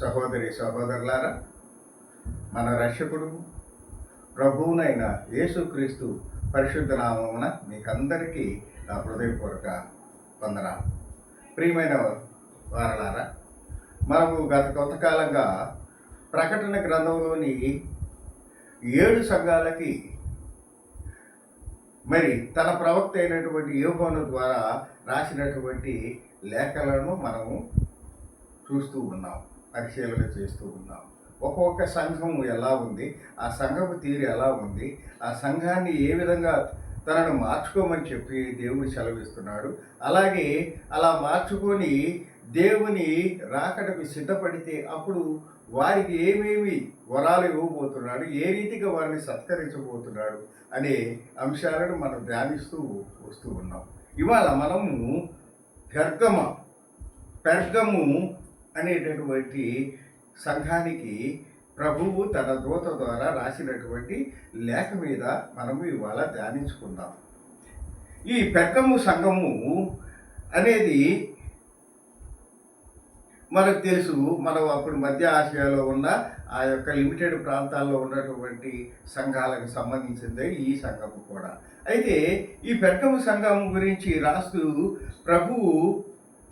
సహోదరి సహోదరులారా మన రక్షకుడు ప్రభువునైన యేసుక్రీస్తు పరిశుద్ధ నామమున మీకందరికీ నా హృదయపూర్వక వందనాలు. ప్రియమైన వారలారా మనము గత కొంతకాలంగా ప్రకటన గ్రంథంలోని ఏడు సంఘాలకి మరి తన ప్రవక్త అయినటువంటి యోగోను ద్వారా రాసినటువంటి లేఖలను మనము చూస్తూ ఉన్నాం పరిశీలన చేస్తూ ఉన్నాం. ఒక్కొక్క సంఘం ఎలా ఉంది? ఆ సంఘపు తీరు ఎలా ఉంది? ఆ సంఘాన్ని ఏ విధంగా తనను మార్చుకోమని చెప్పి దేవుడు సెలవిస్తున్నాడు. అలాగే అలా మార్చుకొని దేవుని రాకడకు సిద్ధపడితే అప్పుడు వారికి ఏమేమి వరాలు ఇవ్వబోతున్నాడు? ఏ రీతిగా వారిని సత్కరించబోతున్నాడు? అనే అంశాలను మనం ధ్యానిస్తూ వస్తూ ఉన్నాం. ఇవాళ మనము పెర్గమ పెర్గము అనేటటువంటి సంఘానికి ప్రభువు తన దూత ద్వారా రాసినటువంటి లేఖ మీద మనము ఇవాళ ధ్యానించుకుందాం. ఈ పెక్కము సంఘము అనేది మనకు తెలుసు మనం అప్పుడు మధ్య ఆసియాలో ఉన్న ఆ యొక్క లిమిటెడ్ ప్రాంతాల్లో ఉన్నటువంటి సంఘాలకు సంబంధించిందే ఈ సంఘము కూడా. అయితే ఈ పెర్గము సంఘం గురించి రాస్తూ ప్రభువు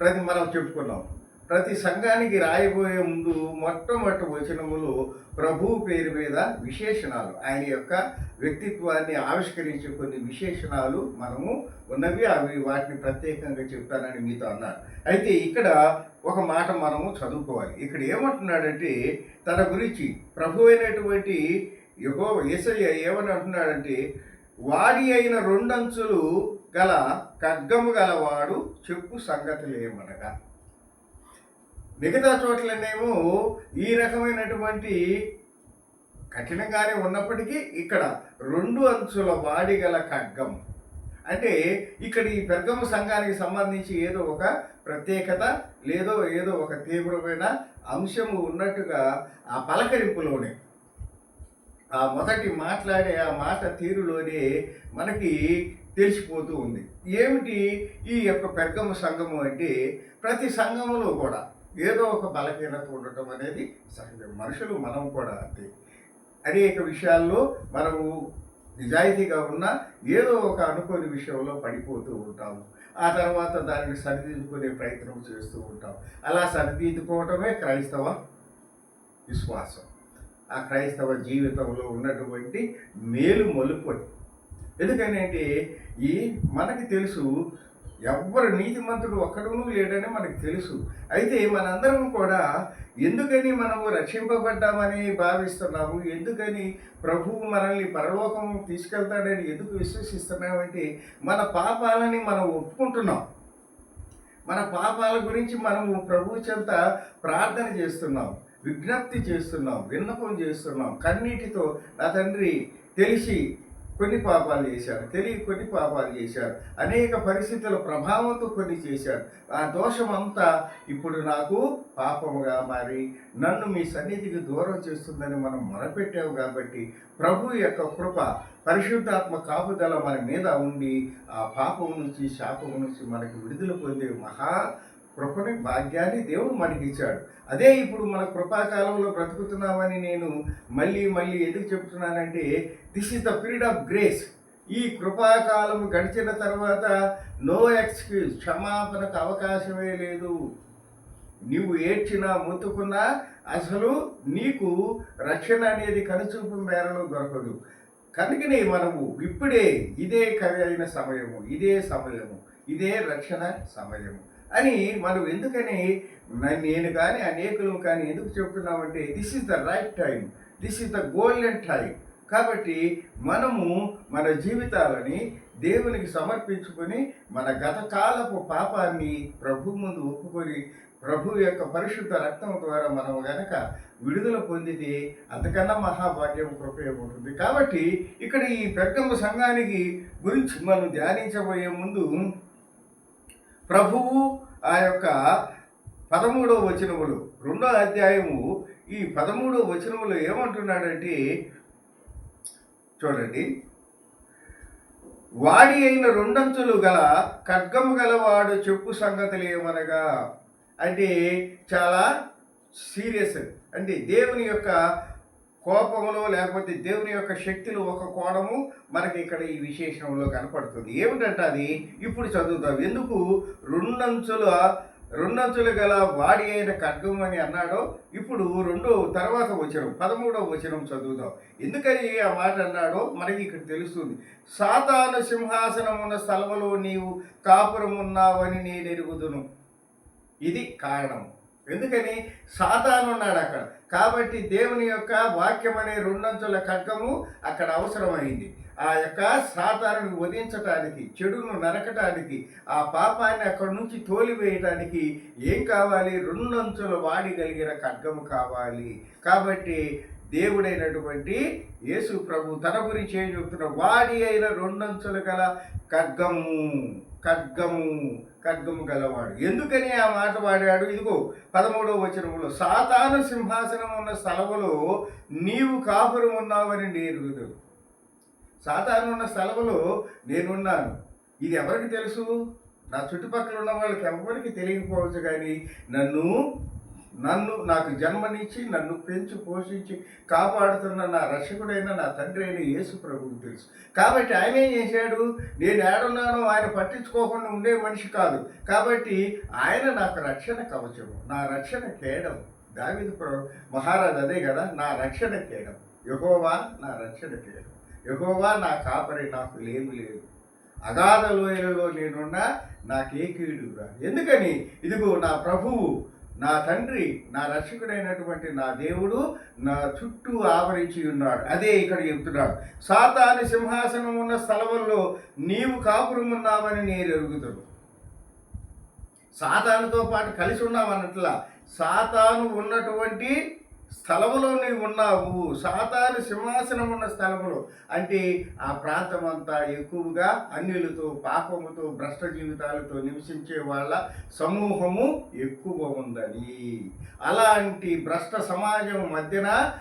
ప్రతి మనం చెప్పుకున్నాం. ప్రతి సంఘానికి రాయబోయే ముందు మొట్టమొదటి వచనములు ప్రభువు పేరు మీద విశేషణాలు ఆయన యొక్క వ్యక్తిత్వాన్ని ఆవిష్కరించే కొన్ని విశేషణాలు మనము ఉన్నవి అవి వాటిని ప్రత్యేకంగా చెప్తానని మీతో అన్నారు. అయితే ఇక్కడ ఒక మాట మనము చదువుకోవాలి. ఇక్కడ ఏమంటున్నాడంటే తన గురించి ప్రభు అయినటువంటి యహో ఏసయ్య ఏమని అంటున్నాడంటే వాడి అయిన రెండంచులు గల ఖడ్గము గలవాడు చెప్పు సంగతులు ఏమనగా? మిగతా చోట్లనేమో ఈ రకమైనటువంటి కఠినంగానే ఉన్నప్పటికీ ఇక్కడ రెండు అంచుల వాడి గల ఖడ్గం. అంటే ఇక్కడ ఈ పెర్గమ సంఘానికి సంబంధించి ఏదో ఒక ప్రత్యేకత లేదో ఏదో ఒక తీవ్రమైన అంశము ఉన్నట్టుగా ఆ పలకరింపులోనే ఆ మొదటి మాట్లాడే ఆ మాట తీరులోనే మనకి తెలిసిపోతూ ఉంది. ఏమిటి ఈ యొక్క పెర్గమ సంఘము అంటే ప్రతి సంఘములో కూడా ఏదో ఒక బలహీనత ఉండటం అనేది సహజం. మనుషులు మనం కూడా అంతే. అనేక విషయాల్లో మనము నిజాయితీగా ఉన్న ఏదో ఒక అనుకోని విషయంలో పడిపోతూ ఉంటాము ఆ తర్వాత దానిని సరిదిద్దుకునే ప్రయత్నం చేస్తూ ఉంటాం. అలా సరిదిద్దుకోవటమే క్రైస్తవ విశ్వాసం. ఆ క్రైస్తవ జీవితంలో ఉన్నటువంటి మేలు మలుపు ఎందుకనంటే ఈ మనకి తెలుసు ఎవ్వరు నీతిమంతుడు ఒక్కడును లేడని మనకు తెలుసు. అయితే మనందరం కూడా ఎందుకని మనము రక్షింపబడ్డామని భావిస్తున్నాము? ఎందుకని ప్రభువు మనల్ని పరలోకం తీసుకెళ్తాడని ఎందుకు విశ్వసిస్తున్నామంటే మన పాపాలని మనం ఒప్పుకుంటున్నాం. మన పాపాల గురించి మనము ప్రభు చెంత ప్రార్థన చేస్తున్నాం విజ్ఞప్తి చేస్తున్నాం విన్నపం చేస్తున్నాం కన్నీటితో నా తండ్రి తెలిసి కొన్ని పాపాలు చేశారు తెలియ కొన్ని పాపాలు చేశారు అనేక పరిస్థితుల ప్రభావంతో కొన్ని చేశారు. ఆ దోషం అంతా ఇప్పుడు నాకు పాపముగా మారి నన్ను మీ సన్నిధికి దూరం చేస్తుందని మనం మొరపెట్టాము కాబట్టి ప్రభు యొక్క కృప పరిశుద్ధాత్మ కాపుదల మన మీద ఉండి ఆ పాపం నుంచి శాపం నుంచి మనకి విడుదల పొందే మహా కృపని భాగ్యాన్ని దేవుడు మనకి ఇచ్చాడు అదే ఇప్పుడు మన కృపాకాలంలో బ్రతుకుతున్నామని నేను మళ్ళీ మళ్ళీ ఎందుకు చెప్తున్నానంటే this is the period of grace ఈ కృపాకాలం గడిచిన తర్వాత నో ఎక్స్క్యూజ్ క్షమాపణకు అవకాశమే లేదు. నీవు ఏడ్చినా మొత్తుకున్నా అసలు నీకు రక్షణ అనేది కనుచూపు మేరలో దొరకదు. కనుకనే మనము ఇప్పుడే ఇదే కవి అయిన సమయము ఇదే సమయము ఇదే రక్షణ సమయము అని మనం ఎందుకని నేను కానీ అనేకులు కానీ ఎందుకు చెప్తున్నామంటే this is the right time this is the golden time కాబట్టి మనము మన జీవితాలని దేవునికి సమర్పించుకొని మన గత కాలపు పాపాన్ని ప్రభు ముందు ఒప్పుకొని ప్రభు యొక్క పరిశుద్ధ రక్తం ద్వారా మనం గనక విడుదల పొందితే అంతకన్నా మహాభాగ్యం ఉపయోగపడుతుంది ఉంటుంది. కాబట్టి ఇక్కడ ఈ పెద్దమ్మ సంఘానికి గురించి మనం ధ్యానించబోయే ముందు ప్రభువు ఆ యొక్క పదమూడవ వచనములు రెండో అధ్యాయము ఈ పదమూడవ వచనములు ఏమంటున్నాడంటే చూడండి. వాడి అయిన రెండంచులు గల ఖడ్గము గలవాడు చెప్పు సంగతులు ఏమనగా అంటే చాలా సీరియస్ అంటే దేవుని యొక్క కోపములో లేకపోతే దేవుని యొక్క శక్తులు ఒక కోణము మనకి ఇక్కడ ఈ విశేషంలో కనపడుతుంది. ఏమిటంటే అది? ఇప్పుడు చదువుతాం. ఎందుకు? రెండంచుల రెండంచులు గల వాడి అయిన ఖడ్గం అని అన్నాడో ఇప్పుడు రెండో తర్వాత వచనం పదమూడవ వచనం చదువుదాం. ఎందుకని ఆ మాట అన్నాడో మనకి ఇక్కడ తెలుస్తుంది. సాతాను సింహాసనం ఉన్న స్థలములో నీవు కాపురం ఉన్నావని నేను ఎరుగుదును. ఇది కారణం. ఎందుకని? సాతాను ఉన్నాడు అక్కడ. కాబట్టి దేవుని యొక్క వాక్యం అనే రెండంచుల ఖడ్గము అక్కడ అవసరమైంది. ఆ యొక్క సాధారణ వధించటానికి చెడును నరకటానికి ఆ పాపాన్ని అక్కడి నుంచి తోలివేయటానికి ఏం కావాలి? రెండంచుల వాడి కలిగిన ఖడ్గము కావాలి. కాబట్టి దేవుడైనటువంటి యేసు ప్రభు తన గురించి ఏం చెప్తున్న వాడి అయిన రెండంచులు గల ఖడ్గము ఖడ్గము ఖడ్గము గలవాడు. ఎందుకని ఆ మాట వాడాడు? ఇదిగో పదమూడవ వచనములో సాతాను సింహాసనం ఉన్న స్థలములో నీవు కాపురం ఉన్నావని నేను సాతాను ఉన్న స్థలములో నేనున్నాను. ఇది ఎవరికి తెలుసు? నా చుట్టుపక్కల ఉన్న వాళ్ళకి ఎవరికి తెలియకపోవచ్చు కానీ నన్ను నన్ను నాకు జన్మనిచ్చి నన్ను పెంచి పోషించి కాపాడుతున్న నా రక్షకుడైన నా తండ్రి అయిన యేసు ప్రభువుకు తెలుసు. కాబట్టి ఆయన ఏం చేశాడు? నేను ఏడున్నానో ఆయన పట్టించుకోకుండా ఉండే మనిషి కాదు. కాబట్టి ఆయన నాకు రక్షణ కవచము నా రక్షణ కేడం దావిది ప్ర మహారాజు అదే కదా నా రక్షణ కేడం యహోవా నా రక్షణ కేడం ఎగోవా నా కాపరి నాకు లేము లేదు. అగాధ లోయలలో నేనున్నా నాకే కీడు ఎందుకని? ఇదిగో నా ప్రభువు నా తండ్రి నా రక్షకుడైనటువంటి నా దేవుడు నా చుట్టూ ఆవరించి ఉన్నాడు. అదే ఇక్కడ చెప్తున్నాడు. సాతాని సింహాసనం ఉన్న స్థలంలో నీవు కాపురమున్నామని నేను ఎరుగుతాను సాతానుతో పాటు కలిసి ఉన్నామన్నట్లా సాతాను ఉన్నటువంటి స్థలములో నీవు ఉన్నావు. సాతాను సింహాసనం ఉన్న స్థలములో. అంటే ఆ ప్రాంతం అంతా ఎక్కువగా అన్యులతో పాపముతో భ్రష్ట జీవితాలతో నివసించే వాళ్ళ సమూహము ఎక్కువ ఉందని. అలాంటి భ్రష్ట సమాజం మధ్యన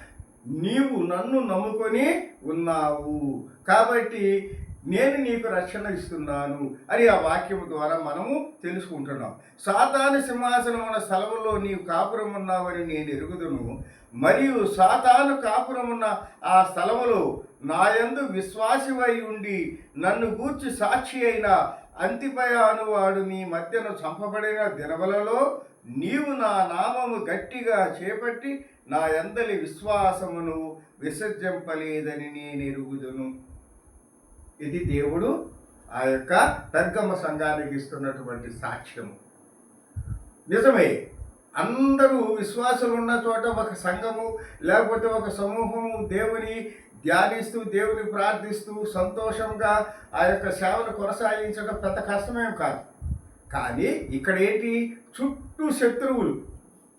నీవు నన్ను నమ్ముకొని ఉన్నావు. కాబట్టి నేను నీకు రక్షణ ఇస్తున్నాను అని ఆ వాక్యం ద్వారా మనము తెలుసుకుంటున్నాం. సాతాను సింహాసనం ఉన్న స్థలంలో నీవు కాపురం ఉన్నావని నేను ఎరుగుదును. మరియు సాతాను కాపురం ఉన్న ఆ స్థలములో నాయందు విశ్వాసమై ఉండి నన్ను గూర్చి సాక్షి అయిన అంతిపయ అనువాడు నీ మధ్యన చంపబడిన దినవలలో నీవు నా నామము గట్టిగా చేపట్టి నా ఎందలి విశ్వాసమును విసర్జింపలేదని నేను ఎరుగుదును. ఇది దేవుడు ఆ యొక్క పెర్గమ్మ సంఘానికి ఇస్తున్నటువంటి సాక్ష్యము. నిజమే అందరూ విశ్వాసులు ఉన్న చోట ఒక సంఘము లేకపోతే ఒక సమూహము దేవుని ధ్యానిస్తూ దేవుని ప్రార్థిస్తూ సంతోషంగా ఆ యొక్క సేవను కొనసాగించడం పెద్ద కష్టమేం కాదు. కానీ ఇక్కడ ఏంటి? చుట్టూ శత్రువులు.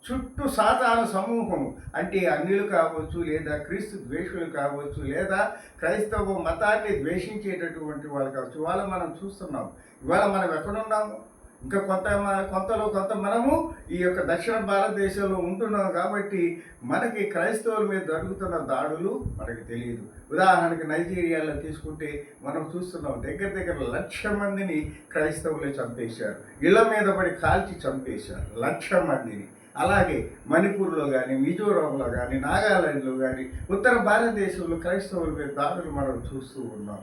చుట్టూ సాధారణ సమూహం అంటే అన్యులు కావచ్చు లేదా క్రీస్తు ద్వేషులు కావచ్చు లేదా క్రైస్తవ మతాన్ని ద్వేషించేటటువంటి వాళ్ళు కావచ్చు ఇవాళ మనం చూస్తున్నాం. ఇవాళ మనం ఎక్కడున్నాము? ఇంకా కొంత కొంతలో కొంత మనము ఈ యొక్క దక్షిణ భారతదేశంలో ఉంటున్నాం కాబట్టి మనకి క్రైస్తవుల మీద జరుగుతున్న దాడులు మనకి తెలియదు. ఉదాహరణకి నైజీరియాలో తీసుకుంటే మనం చూస్తున్నాం దగ్గర దగ్గర లక్ష మందిని క్రైస్తవులు చంపేశారు. ఇళ్ళ మీద పడి కాల్చి చంపేశారు. లక్ష మందిని. అలాగే మణిపూర్లో కానీ మిజోరాంలో కానీ నాగాలాండ్లో కానీ ఉత్తర భారతదేశంలో క్రైస్తవుల మీద దాడులు మనం చూస్తూ ఉన్నాం.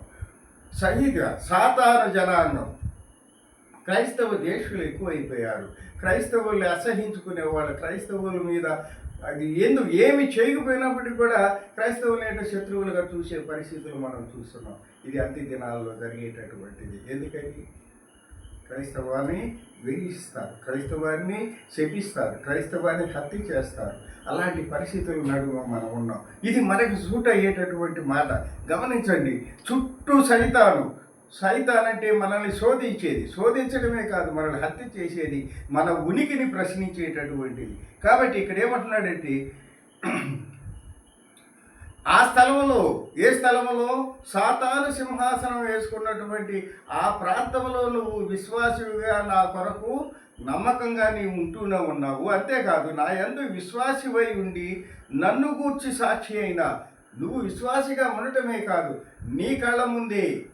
సహిగా సాధారణ జనాంగం. క్రైస్తవ దేశులు ఎక్కువైపోయారు. క్రైస్తవుల్ని అసహించుకునే వాళ్ళు క్రైస్తవుల మీద అది ఎందుకు ఏమి చేయకపోయినప్పటికీ కూడా క్రైస్తవులైన శత్రువులుగా చూసే పరిస్థితులు మనం చూస్తున్నాం. ఇది అంత్య దినాల్లో జరిగేటటువంటిది. ఎందుకని? క్రైస్తవాన్ని వేధిస్తారు క్రైస్తవాన్ని శపిస్తారు క్రైస్తవాన్ని హత్య చేస్తారు. అలాంటి పరిస్థితులు నడుమ మనం ఉన్నాం. ఇది మనకి సూట్ అయ్యేటటువంటి మాట. గమనించండి చుట్టూ సైతాను. సైతాన్ అంటే మనల్ని శోధించేది. శోధించడమే కాదు మనల్ని హత్య చేసేది మన ఉనికిని ప్రశ్నించేటటువంటిది. కాబట్టి ఇక్కడ ఏమంటున్నాడంటే ఆ స్థలంలో ఏ స్థలంలో సాతాను సింహాసనం వేసుకున్నటువంటి ఆ ప్రాంతంలో నువ్వు విశ్వాసిగా నా కొరకు నమ్మకంగా నీవు ఉంటూనే ఉన్నావు. అంతేకాదు నా ఎందు విశ్వాసివై ఉండి నన్ను గూర్చి సాక్షి అయినా నువ్వు విశ్వాసిగా ఉండటమే కాదు నీ కళ్ళ ముందే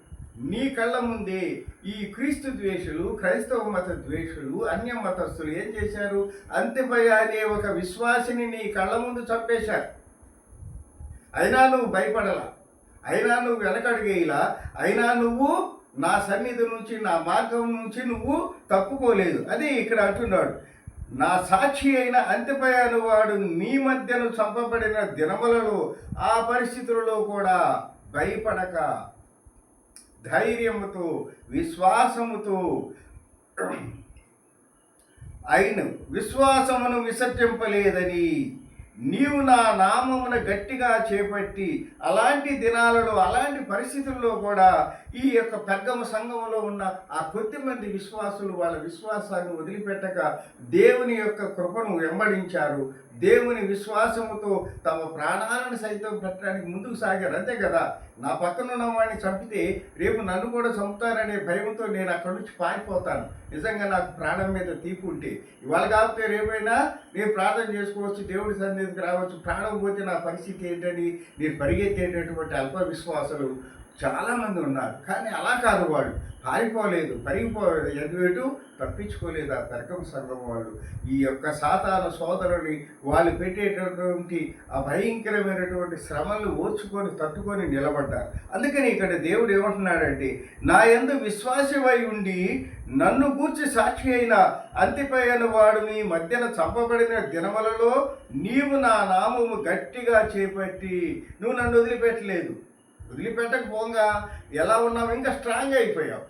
నీ కళ్ళ ముందే ఈ క్రీస్తు ద్వేషులు క్రైస్తవ మత ద్వేషులు అన్య మతస్థులు ఏం చేశారు? అంత్యపై అనే ఒక విశ్వాసిని నీ కళ్ళ ముందు చంపేశారు. అయినా నువ్వు భయపడలా. అయినా నువ్వు వెనకడిగేలా అయినా నువ్వు నా సన్నిధి నుంచి నా మార్గం నుంచి నువ్వు తప్పుకోలేదు. అది ఇక్కడ అంటున్నాడు. నా సాక్షి అయిన అంత్యపయాను వాడు నీ మధ్యను చంపబడిన దినములలో ఆ పరిస్థితులలో కూడా భయపడక. ధైర్యముతో విశ్వాసముతో అయిన విశ్వాసమును విసర్జింపలేదని నీవు నా నామమున గట్టిగా చేపట్టి అలాంటి దినాలలో అలాంటి పరిస్థితుల్లో కూడా ఈ యొక్క పెద్దమ సంఘంలో ఉన్న ఆ కొద్ది మంది విశ్వాసులు వాళ్ళ విశ్వాసాన్ని వదిలిపెట్టక దేవుని యొక్క కృపను వెంబడించారు. దేవుని విశ్వాసముతో తమ ప్రాణాలను సైతం పెట్టడానికి ముందుకు సాగారు. అంతే కదా? నా పక్కన ఉన్న వాడిని చంపితే రేపు నన్ను కూడా చంపుతారనే భయంతో నేను అక్కడి నుంచి పారిపోతాను. నిజంగా నాకు ప్రాణం మీద తీపు ఉంటే. ఇవాళ కాకపోతే రేపైనా నేను ప్రార్థన చేసుకోవచ్చు దేవుడి సన్నిధికి రావచ్చు. ప్రాణం పోతే నా పరిస్థితి ఏంటని నేను పరిగెత్తేటటువంటి అల్ప విశ్వాసులు చాలామంది ఉన్నారు. కానీ అలా కాదు వాళ్ళు. పారిపోలేదు. పరిగిపోలేదు ఎదువేటు తప్పించుకోలేదు ఆ తర్కం సంఘం వాళ్ళు. ఈ యొక్క సాతాన సోదరుని వాళ్ళు పెట్టేటటువంటి ఆ భయంకరమైనటువంటి శ్రమలు ఓర్చుకొని తట్టుకొని నిలబడ్డారు. అందుకని ఇక్కడ దేవుడు ఏమంటున్నాడంటే నా ఎందు విశ్వాసమై ఉండి నన్ను గూర్చి సాక్షి అయిన అంతిపోయిన వాడు మీ మధ్యన చంపబడిన దినములలో నీవు నా నామము గట్టిగా చేపట్టి నువ్వు నన్ను వదిలిపెట్టలేదు. వదిలిపెట్టకపోగా ఎలా ఉన్నావు? ఇంకా స్ట్రాంగ్ అయిపోయావు.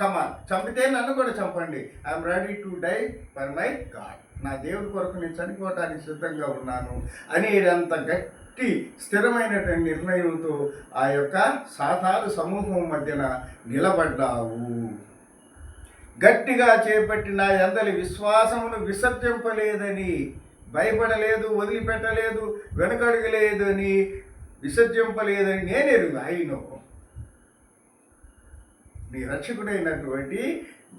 కమాన్ చంపితే నన్ను కూడా చంపండి. I'm ready to die for my God నా దేవుడి కొరకు నేను చనిపోవటానికి సిద్ధంగా ఉన్నాను అనేదంత గట్టి స్థిరమైనటువంటి నిర్ణయంతో ఆ యొక్క సాతాను సమూహం మధ్యన నిలబడ్డావు. గట్టిగా చేపట్టిన ఎందలి విశ్వాసమును విసర్జింపలేదని భయపడలేదు వదిలిపెట్టలేదు వెనకడగలేదని విసర్జింపలేదని నేను ఎరుగు. అయినో నీ. రక్షకుడైనటువంటి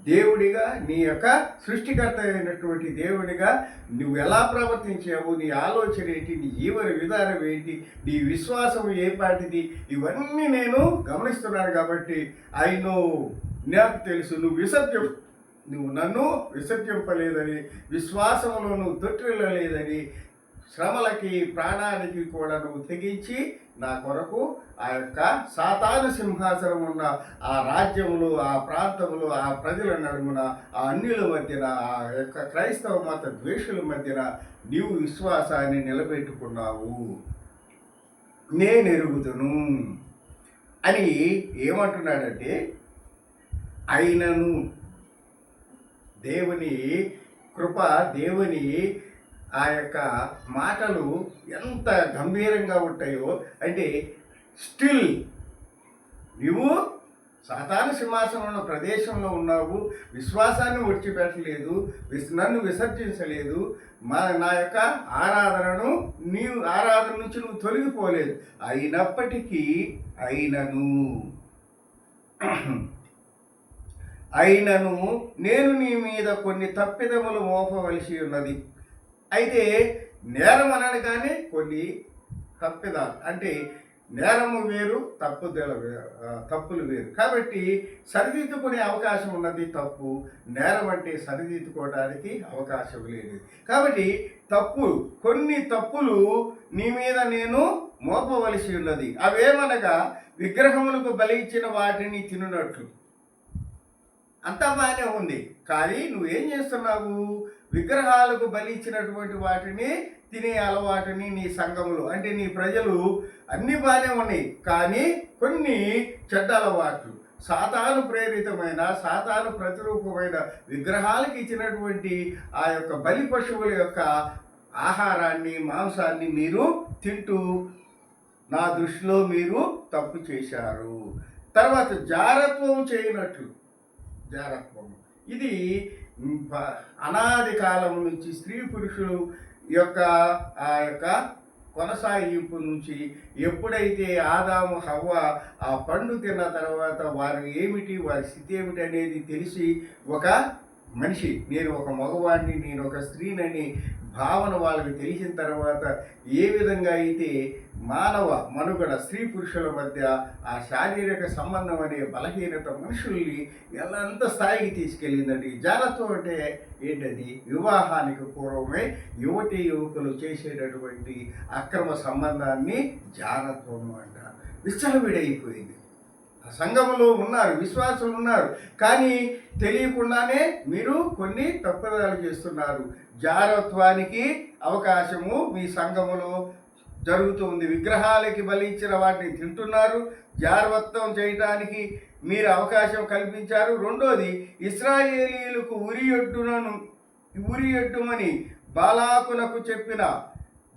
దేవుడిగా నీ యొక్క సృష్టికర్త అయినటువంటి దేవుడిగా నువ్వు ఎలా ప్రవర్తించావు నీ ఆలోచన ఏంటి నీ జీవన విధానం ఏంటి నీ విశ్వాసం ఏ పాటిది ఇవన్నీ నేను గమనిస్తున్నాను కాబట్టి అయినో నాకు తెలుసు నువ్వు విసర్జం నువ్వు నన్ను విసర్జింపలేదని విశ్వాసంలో నువ్వు తొట్టిల్లలేదని శ్రమలకి ప్రాణానికి కూడా నువ్వు తెగించి నా కొరకు ఆ యొక్క సాతాను సింహాసనం ఉన్న ఆ రాజ్యములు ఆ ప్రాంతములు ఆ ప్రజల నడుమున ఆ అన్యుల మధ్యన ఆ యొక్క క్రైస్తవ మత ద్వేషుల మధ్యన నీవు విశ్వాసాన్ని నిలబెట్టుకున్నావు. నేను ఎరుగుతును అని ఏమంటున్నాడంటే అయినను దేవుని కృప దేవుని ఆ యొక్క మాటలు ఎంత గంభీరంగా ఉంటాయో అంటే స్టిల్ నువ్వు సాధారణ సింహాసనం ఉన్న ప్రదేశంలో ఉన్నావు విశ్వాసాన్ని విడిచిపెట్టలేదు విస్ నన్ను విసర్జించలేదు మా నా యొక్క ఆరాధనను నీవు ఆరాధన నుంచి నువ్వు తొలగిపోలేదు. అయినప్పటికీ అయినను. అయినను నేను నీ మీద కొన్ని తప్పిదములు మోపవలసి ఉన్నది. అయితే నేరం అనగానే కొన్ని తప్పిదాలు అంటే నేరము వేరు తప్పుదల వేరు తప్పులు వేరు. కాబట్టి సరిదిద్దుకునే అవకాశం ఉన్నది తప్పు. నేరం అంటే సరిదిద్దుకోవడానికి అవకాశం లేదు కాబట్టి తప్పు కొన్ని తప్పులు నీ మీద నేను మోపవలసి ఉన్నది. అవేమనగా విగ్రహములకు బలి ఇచ్చిన వాటిని తినున్నట్లు అంతా బాగానే ఉంది. కానీ నువ్వేం చేస్తున్నావు? విగ్రహాలకు బలి ఇచ్చినటువంటి వాటిని తినే అలవాటుని నీ సంఘములు. అంటే నీ ప్రజలు అన్ని బాగానే ఉన్నాయి కానీ కొన్ని చెడ్డ అలవాట్లు. సాతాను ప్రేరితమైన సాతాను ప్రతిరూపమైన విగ్రహాలకు ఇచ్చినటువంటి ఆ యొక్క బలి పశువుల యొక్క ఆహారాన్ని మాంసాన్ని మీరు తింటూ నా దృష్టిలో మీరు తప్పు చేశారు. తర్వాత జారత్వం చేయనట్లు. జారత్వం ఇది అనాది కాలం నుంచి స్త్రీ పురుషులు యొక్క ఆ యొక్క కొనసాగింపు నుంచి ఎప్పుడైతే ఆదాము హవ్వ ఆ పండు తిన్న తర్వాత వారు ఏమిటి వారి స్థితి ఏమిటి అనేది తెలిసి ఒక మనిషి నేను ఒక మగవాడిని నేను ఒక స్త్రీనని భావన వాళ్ళకి తెలిసిన తర్వాత ఏ విధంగా అయితే మానవ మనుగడ స్త్రీ పురుషుల మధ్య ఆ శారీరక సంబంధం అనే బలహీనత మనుషుల్ని ఎంత స్థాయికి తీసుకెళ్ళిందండి జాగ్రత్త అంటే ఏంటది? వివాహానికి పూర్వమే యువతి యువకులు చేసేటటువంటి అక్రమ సంబంధాన్ని జాగ్రత్వం అంట విచ్చలవిడైపోయింది సంఘములో ఉన్నారు విశ్వాసులు ఉన్నారు. కానీ తెలియకుండానే మీరు కొన్ని తప్పుదాలు చేస్తున్నారు. జారత్వానికి అవకాశము మీ సంఘములో జరుగుతుంది విగ్రహాలకి బలించిన వాటిని తింటున్నారు. జారవత్వం చేయటానికి మీరు అవకాశం కల్పించారు. రెండోది ఇస్రాయేలీలకు ఉరియొడ్డునను ఉరియొడ్డుమని బాలాకునకు చెప్పిన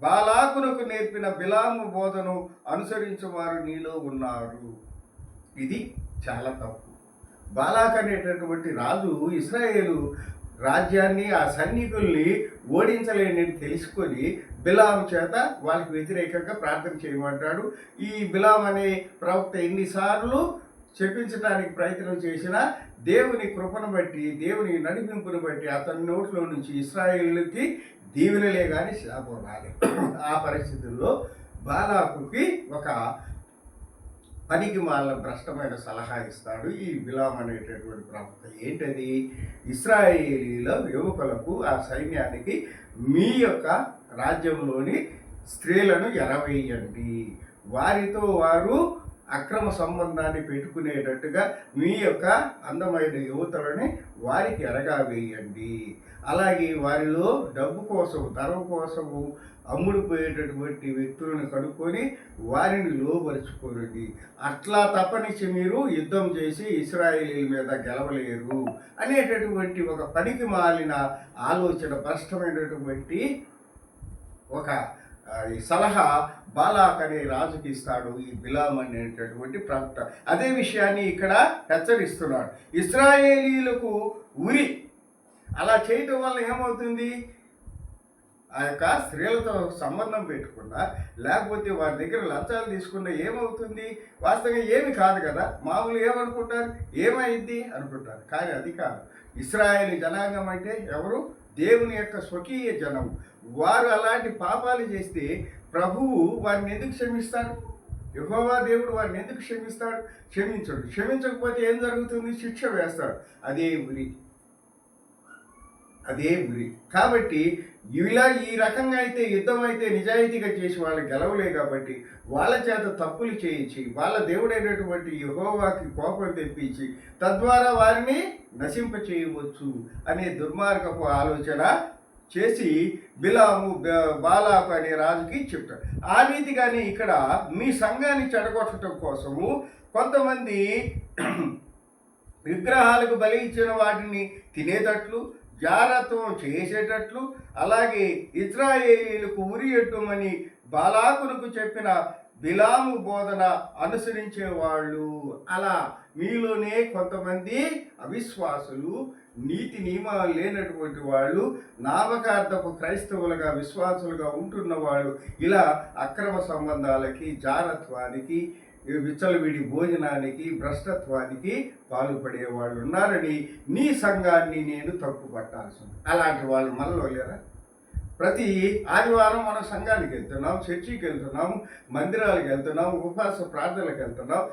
బాలాకునకు నేర్పిన బిలాము బోధను అనుసరించువారు నీలో ఉన్నారు. ఇది చాలా తప్పు. బాలాక్ అనేటటువంటి రాజు ఇస్రాయేలు రాజ్యాన్ని ఆ సైనికుల్ని ఓడించలేని తెలుసుకొని బిలాం చేత వాళ్ళకి వ్యతిరేకంగా ప్రార్థన చేయమంటాడు. ఈ బిలాం అనే ప్రవక్త ఎన్నిసార్లు చెప్పించడానికి ప్రయత్నం చేసినా దేవుని కృపను బట్టి దేవుని నడిపింపును బట్టి అతని నోట్లో నుంచి ఇస్రాయిల్కి దీవెనలే కానీ శాపం రాలేదు. ఆ పరిస్థితుల్లో బాలాకుకి ఒక పనికి మాల భ్రష్టమైన సలహా ఇస్తాడు ఈ బిలాం అనేటటువంటి ప్రవక్త. ఏంటది? ఇస్రాయేలీల యువకులకు ఆ సైన్యానికి మీ యొక్క రాజ్యంలోని స్త్రీలను ఎరవేయండి. వారితో వారు అక్రమ సంబంధాన్ని పెట్టుకునేటట్టుగా మీ యొక్క అందమైన యువతలని వారికి ఎరగా వేయండి అలాగే వారిలో డబ్బు కోసం ధనం కోసము అమ్ముడుపోయేటటువంటి వ్యక్తులను కనుక్కొని వారిని లోపరుచుకోరండి అట్లా తప్పనిచ్చి మీరు యుద్ధం చేసి ఇస్రాయేలీల మీద గెలవలేరు అనేటటువంటి ఒక పనికి మాలిన ఆలోచన స్పష్టమైనటువంటి ఒక ఈ సలహా బాలాక్ అనే రాజుకి ఇస్తాడు ఈ బిలాం అనేటటువంటి ప్రవక్త అదే విషయాన్ని ఇక్కడ హెచ్చరిస్తున్నాడు. ఇస్రాయేలీలకు ఉరి. అలా చేయటం వల్ల ఏమవుతుంది? ఆ యొక్క స్త్రీలతో సంబంధం పెట్టుకున్నా లేకపోతే వారి దగ్గర లంచాలు తీసుకున్నా ఏమవుతుంది? వాస్తవంగా ఏమి కాదు కదా. మామూలు ఏమనుకుంటారు? ఏమైంది? అనుకుంటారు. కానీ అది కాదు. ఇస్రాయేల్ జనాంగం అంటే ఎవరు? దేవుని యొక్క స్వకీయ జనం. వారు అలాంటి పాపాలు చేస్తే ప్రభువు వారిని ఎందుకు క్షమిస్తాడు? యహోవా దేవుడు వారిని ఎందుకు క్షమిస్తాడు? క్షమించడు. క్షమించకపోతే ఏం జరుగుతుంది? శిక్ష వేస్తాడు. అదే ఊరికి అదే గురి. కాబట్టి ఇలా ఈ రకంగా అయితే యుద్ధం అయితే నిజాయితీగా చేసి వాళ్ళు గెలవలే కాబట్టి వాళ్ళ చేత తప్పులు చేయించి వాళ్ళ దేవుడైనటువంటి యహోవాకి కోపం తెప్పించి తద్వారా వారిని నశింప చేయవచ్చు అనే దుర్మార్గపు ఆలోచన చేసి బిలాము బాలాకు అనే రాజుకి చెప్తాడు. ఆ రీతిగానే ఇక్కడ మీ సంఘాన్ని చెడగొట్టడం కోసము కొంతమంది విగ్రహాలకు బలి ఇచ్చిన వాటిని తినేటట్లు జారత్వం చేసేటట్లు అలాగే ఇజ్రాయేలీలకు ఉరి ఎట్టుమని బాలాకులకు చెప్పిన బిలాము బోధన అనుసరించే వాళ్ళు అలా మీలోనే కొంతమంది అవిశ్వాసులు నీతి నియమాలు లేనటువంటి వాళ్ళు నామకార్థపు క్రైస్తవులుగా విశ్వాసులుగా ఉంటున్న వాళ్ళు ఇలా అక్రమ సంబంధాలకి జారత్వానికి విచ్చలవిడి భోజనానికి భ్రష్టత్వానికి పాల్పడే వాళ్ళు ఉన్నారని నీ సంఘాన్ని నేను తప్పు అలాంటి వాళ్ళు మనలో లేరా? ప్రతి ఆదివారం మనం సంఘానికి వెళ్తున్నాం చర్చికి వెళ్తున్నాం మందిరాలకు వెళ్తున్నాం ఉపవాస ప్రార్థనలకు వెళ్తున్నాం.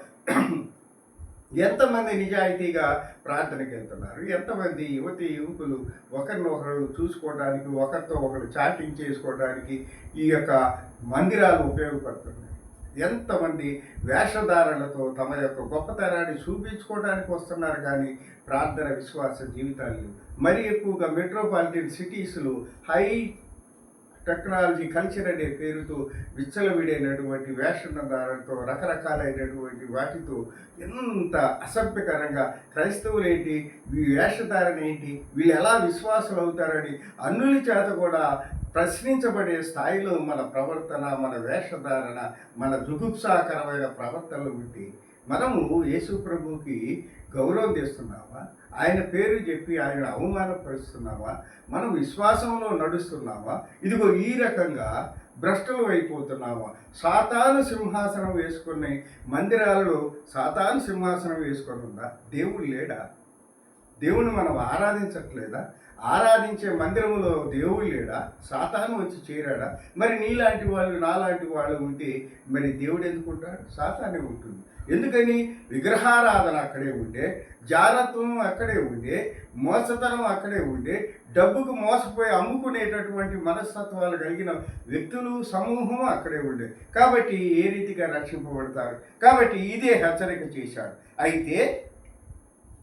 ఎంతమంది నిజాయితీగా ప్రార్థనకి వెళ్తున్నారు? ఎంతమంది యువతి యువకులు ఒకరినొకరు చూసుకోవడానికి ఒకరితో ఒకరు చాటింగ్ చేసుకోవడానికి ఈ యొక్క మందిరాలు ఉపయోగపడుతున్నాయి? ఎంతమంది వేషధారణలతో తమ యొక్క గొప్పతనాన్ని చూపించుకోవడానికి వస్తున్నారు కానీ ప్రార్థన విశ్వాస జీవితాలు మరీ ఎక్కువగా మెట్రోపాలిటన్ సిటీస్లో హై టెక్నాలజీ కల్చర్ అనే పేరుతో విచ్చలవిడైనటువంటి వేషధారణతో రకరకాలైనటువంటి వాటితో ఎంత అసభ్యకరంగా క్రైస్తవులు ఏంటి వీ వేషధారణ ఏంటి వీళ్ళు ఎలా విశ్వాసులు అవుతారని అన్నుల చేత కూడా ప్రశ్నించబడే స్థాయిలో మన ప్రవర్తన మన వేషధారణ మన జుగుప్సాకరమైన ప్రవర్తనలు బట్టి మనము యేసు ప్రభుకి గౌరవం తెస్తున్నామా? ఆయన పేరు చెప్పి ఆయన అవమానపరుస్తున్నావా మనం విశ్వాసంలో నడుస్తున్నామా? ఇదిగో ఈ రకంగా భ్రష్టులు అయిపోతున్నావా సాతాను సింహాసనం వేసుకుని మందిరాలలో సాతాను సింహాసనం వేసుకొని ఉందా? దేవుడు లేడా? దేవుని మనం ఆరాధించట్లేదా? ఆరాధించే మందిరంలో దేవుడు లేడా? సాతాను వచ్చి చేరాడా? మరి నీలాంటి వాళ్ళు నాలాంటి వాళ్ళు ఉంటే మరి దేవుడు ఎందుకుంటాడు సాతానే ఉంటుంది. ఎందుకని? విగ్రహారాధన అక్కడే ఉండే జారత్వం అక్కడే ఉండే మోసతనం అక్కడే ఉండే డబ్బుకు మోసపోయి అమ్ముకునేటటువంటి మనస్తత్వాలు కలిగిన వ్యక్తులు సమూహం అక్కడే ఉండే. కాబట్టి ఏ రీతిగా రక్షింపబడతారు కాబట్టి ఇదే హెచ్చరిక చేశాడు. అయితే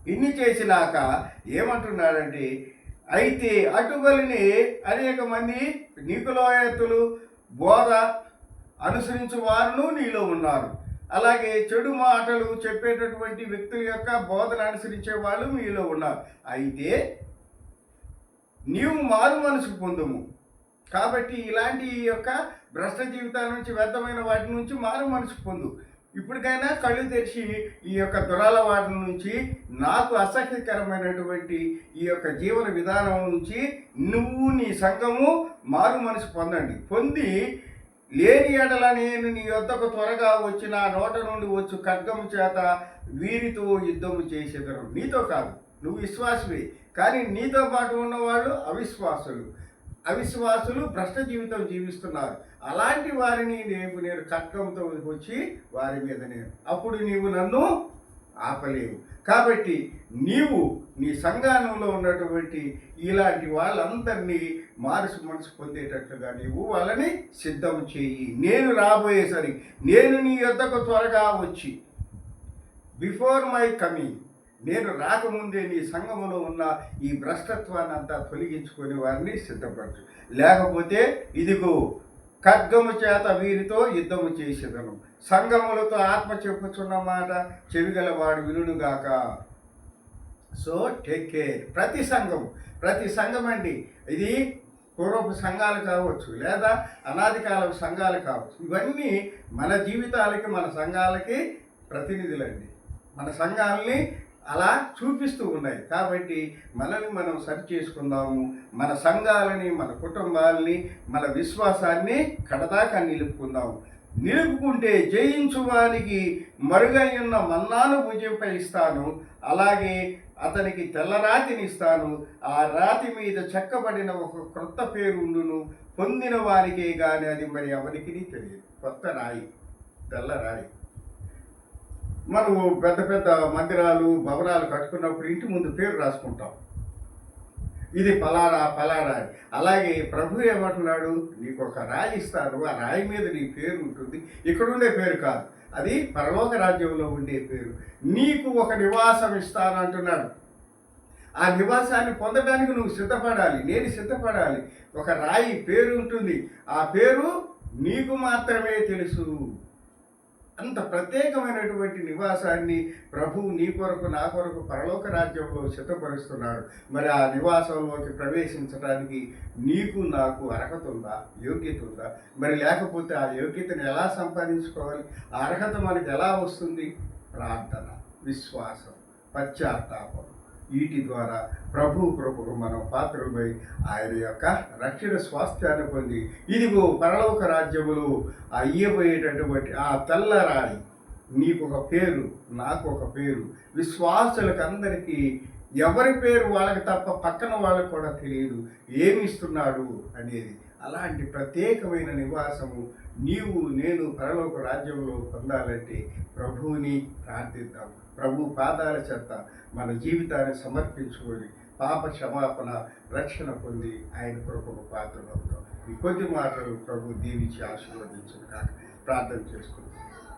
ఇన్ని చేసినాక ఏమంటున్నాడంటే అయితే అటువలిని అనేక మంది నీకులోయతులు బోధ అనుసరించు వారును నీలో ఉన్నారు. అలాగే చెడు మాటలు చెప్పేటటువంటి వ్యక్తుల యొక్క బోధన అనుసరించే వాళ్ళు మీలో ఉన్నారు. అయితే నీవు మారు మనసు పొందుము. కాబట్టి ఇలాంటి యొక్క భ్రష్ట జీవితాల నుంచి వ్యర్థమైన వాటి నుంచి మారు మనసు పొందు. ఇప్పటికైనా కళ్ళు తెరిచి ఈ యొక్క దురలవాటి నుంచి నాకు అసహ్యకరమైనటువంటి ఈ యొక్క జీవన విధానం నుంచి నువ్వు నీ సంఘము మారు మనసు పొందండి. పొంది లేని ఎడల నేను నీ యొద్దకు త్వరగా వచ్చి నా నోట నుండి వచ్చు ఖడ్గము చేత వీరితో యుద్ధము చేసేదరు. నీతో కాదు. నువ్వు విశ్వాసమే కానీ నీతో పాటు ఉన్నవాళ్ళు అవిశ్వాసులు. అవిశ్వాసులు భ్రష్ట జీవితం జీవిస్తున్నారు. అలాంటి వారిని నేను నేను ఖడ్గంతో వచ్చి వారి మీద నేను అప్పుడు నీవు నన్ను ఆపలేవు. కాబట్టి నీవు నీ సంఘానంలో ఉన్నటువంటి ఇలాంటి వాళ్ళందరినీ మారుసు మనసు పొందేటట్లుగా నీవు వాళ్ళని సిద్ధం చేయి. నేను రాబోయేసరి నేను నీ యొద్దకు త్వరగా వచ్చి బిఫోర్ మై కమింగ్ నేను రాకముందే నీ సంఘములో ఉన్న ఈ భ్రష్టత్వాన్ని అంతా తొలగించుకొని వారిని సిద్ధపరచు. లేకపోతే ఇదిగో ఖడ్గము చేత వీరితో యుద్ధము చేసేదను. సంఘములతో ఆత్మ చెప్పుచున్న మాట చెవిగలవాడు వినుగాక సో టేక్ కేర్ ప్రతి సంఘం ప్రతి సంఘం అండి. ఇది పూర్వపు సంఘాలు కావచ్చు లేదా అనాది కాలపు సంఘాలు కావచ్చు. ఇవన్నీ మన జీవితాలకి మన సంఘాలకి ప్రతినిధులండి. మన సంఘాలని అలా చూపిస్తూ ఉన్నాయి. కాబట్టి మనల్ని మనం సరి చేసుకుందాము. మన సంఘాలని మన కుటుంబాలని మన విశ్వాసాన్ని కడదాకా నిలుపుకుందాము. నిలుపుకుంటే జయించు వారికి మరుగై ఉన్న మన్నాను భుజింప ఇస్తాను. అలాగే అతనికి తెల్లరాతిని ఇస్తాను. ఆ రాతి మీద చెక్కబడిన ఒక క్రొత్త పేరుండును. పొందిన వారికే కానీ అది మరి ఎవరికి తెలియదు. కొత్త రాయి. తెల్ల రాయి. మనము పెద్ద పెద్ద మందిరాలు భవనాలు కట్టుకున్నప్పుడు ఇంటి ముందు పేరు రాసుకుంటాం. ఇది పలానా పలానా అలాగే ప్రభు ఏమంటున్నాడు? నీకు ఒక రాయి ఇస్తాను. ఆ రాయి మీద నీ పేరు ఉంటుంది. ఇక్కడ ఉండే పేరు కాదు. అది పరలోక రాజ్యంలో ఉండే పేరు. నీకు ఒక నివాసం ఇస్తాను అంటున్నాడు. ఆ నివాసాన్ని పొందడానికి నువ్వు సిద్ధపడాలి. నేను సిద్ధపడాలి. ఒక రాయి పేరు ఉంటుంది. ఆ పేరు నీకు మాత్రమే తెలుసు. అంత ప్రత్యేకమైనటువంటి నివాసాన్ని ప్రభువు నీ కొరకు నా కొరకు పరలోక రాజ్యంలో సిద్ధపరుస్తున్నాడు మరి ఆ నివాసంలోకి ప్రవేశించడానికి నీకు నాకు అర్హత ఉందా? యోగ్యత ఉందా? మరి లేకపోతే ఆ యోగ్యతను ఎలా సంపాదించుకోవాలి? ఆ అర్హత మనకి ఎలా వస్తుంది? ప్రార్థన విశ్వాసం పశ్చాత్తాపం. వీటి ద్వారా ప్రభు కృపకు మనం పాత్రమై ఆయన యొక్క రక్షణ స్వాస్థ్యాన్ని పొంది ఇదిగో పరలోక రాజ్యములో అయ్యబోయేటటువంటి ఆ తెల్లరాయి నీకు ఒక పేరు నాకు ఒక పేరు. విశ్వాసులకు అందరికీ ఎవరి పేరు వాళ్ళకి తప్ప పక్కన వాళ్ళకి కూడా తెలియదు. ఏమి ఇస్తున్నాడు అనేది అలాంటి ప్రత్యేకమైన నివాసము నీవు నేను పరలోక రాజ్యంలో పొందాలంటే ప్రభువుని ప్రార్థిద్దాం. ప్రభు పాదాల చెత్త మన జీవితాన్ని సమర్పించుకొని పాప క్షమాపణ రక్షణ పొంది ఆయన కృపకు పాత్రలు అవుతాం ఈ కొద్ది మాటలు ప్రభు దీవించి ఆశీర్వదించిన కాక ప్రార్థన చేసుకుంటాం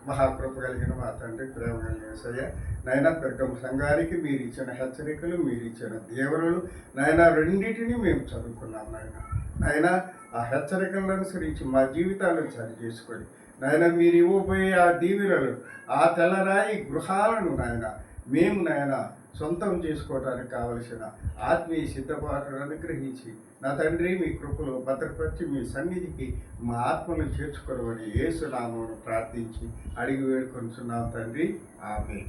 మహాకృప కలిగిన మా తండ్రి ప్రేమ కలిగిన సయ్య నాయన పెద్దమ్మ సంఘానికి మీరు ఇచ్చిన హెచ్చరికలు మీరు ఇచ్చిన దేవరులు నాయన రెండింటిని మేము చదువుకున్నాం నాయన. నాయన ఆ హెచ్చరికలను అనుసరించి మా జీవితాలను సరి చేసుకొని. నాయన మీరు ఇవ్వబోయే ఆ దీవెనలు ఆ తెల్లరాయి గృహాలను నాయన మేము నాయన సొంతం చేసుకోవడానికి కావలసిన ఆత్మీయ సిద్ధపాటును అనుగ్రహించి నా తండ్రి మీ కృపలో భద్రపరిచి మీ సన్నిధికి మా ఆత్మను చేర్చుకోవని ఏసునామను ప్రార్థించి అడిగి వేడుకొంచున్నాం తండ్రి. ఆమె